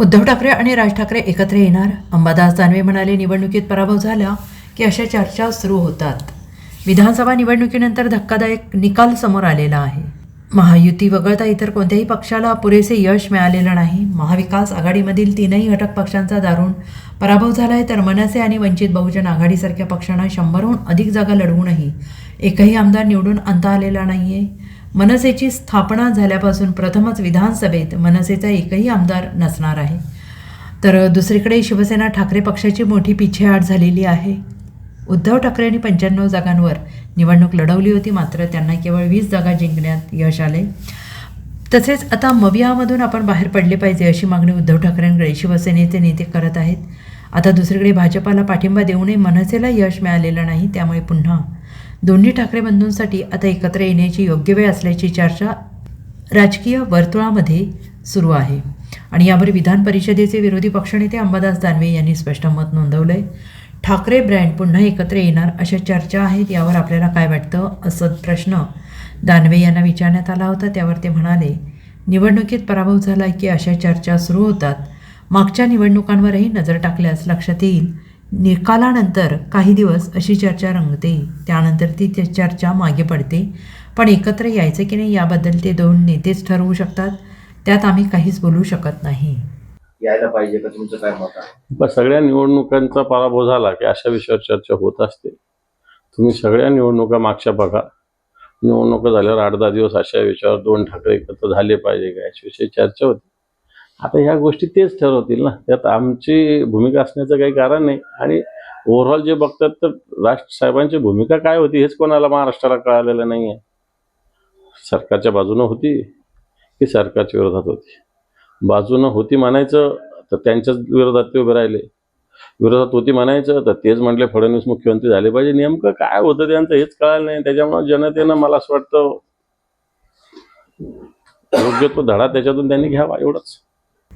उद्धव ठाकरे आणि राज ठाकरे एकत्र येणार? अंबादास दानवे म्हणाले निवडणुकीत पराभव झाला की अशा चर्चा सुरू होतात. विधानसभा निवडणुकीनंतर धक्कादायक निकाल समोर आलेला आहे. महायुती वगळता इतर कोणत्याही पक्षाला पुरेसे यश मिळालेलं नाही. महाविकास आघाडीमधील तीनही घटक पक्षांचा दारुण पराभव झाला आहे तर मनसे आणि वंचित बहुजन आघाडीसारख्या पक्षांना शंभरहून अधिक जागा लढवूनही एकही आमदार निवडून आणता आलेला नाही आहे मनसेची स्थापना झाल्यापासून प्रथमच विधानसभेत मनसेचा एकही आमदार नसणार आहे. तर दुसरीकडे शिवसेना ठाकरे पक्षाची मोठी पिछेहाट झालेली आहे. उद्धव ठाकरेंनी पंच्याण्णव जागांवर निवडणूक लढवली होती मात्र त्यांना केवळ वीस जागा जिंकण्यात यश आले. तसेच आता मवियामधून आपण बाहेर पडले पाहिजे अशी मागणी उद्धव ठाकरेंकडे शिवसेनेचे नेते करत आहेत. आता दुसरीकडे भाजपाला पाठिंबा देऊनही मनसेला यश मिळालेलं नाही त्यामुळे पुन्हा दोन्ही ठाकरे बंधूंसाठी आता एकत्र येण्याची योग्य वेळ असल्याची चर्चा राजकीय वर्तुळामध्ये सुरू आहे. आणि यावर विधान परिषदेचे विरोधी पक्षनेते अंबादास दानवे यांनी स्पष्ट मत नोंदवलं आहे ठाकरे ब्रँड पुन्हा एकत्र येणार अशा चर्चा आहेत यावर आपल्याला काय वाटतं असं प्रश्न दानवे यांना विचारण्यात आला होता. त्यावर ते म्हणाले निवडणुकीत पराभव झाला की अशा चर्चा सुरू होतात. मागच्या निवडणुकांवरही नजर टाकल्यास लक्षात येईल निकालानंतर काही दिवस अशी चर्चा रंगते. त्यानंतर ती त्या चर्चा मागे पडते. पण एकत्र यायचं की नाही याबद्दल ते दोन नेतेच ठरवू शकतात. त्यात आम्ही काहीच बोलू शकत नाही. यायला पाहिजे का तुमचं काय मत आहे? पण सगळ्या निवडणुकांचा पराभव झाला की अशा विषयावर चर्चा होत असते. तुम्ही सगळ्या निवडणुका मागच्या बघा. निवडणुका झाल्यावर आठ दहा दिवस अशा विषयावर दोन ठाकरे एकत्र झाले पाहिजे का? याच्याविषयी चर्चा होती. आता ह्या गोष्टी तेच ठरवतील ना. त्यात आमची भूमिका असण्याचं काही कारण नाही. आणि ओव्हरऑल जे बघतात तर राज साहेबांची भूमिका काय होती हेच कोणाला महाराष्ट्राला कळालेलं नाही आहे सरकारच्या बाजूनं होती की सरकारच्या विरोधात होती? बाजूनं होती म्हणायचं तर त्यांच्याच विरोधात ते उभे राहिले. विरोधात होती म्हणायचं तर तेच म्हटले फडणवीस मुख्यमंत्री झाले पाहिजे. नेमकं काय होतं त्यांचं हेच कळालं नाही. त्याच्यामुळं जनतेनं मला असं वाटतं योग्य तो धडा त्याच्यातून त्यांनी घ्यावा एवढंच.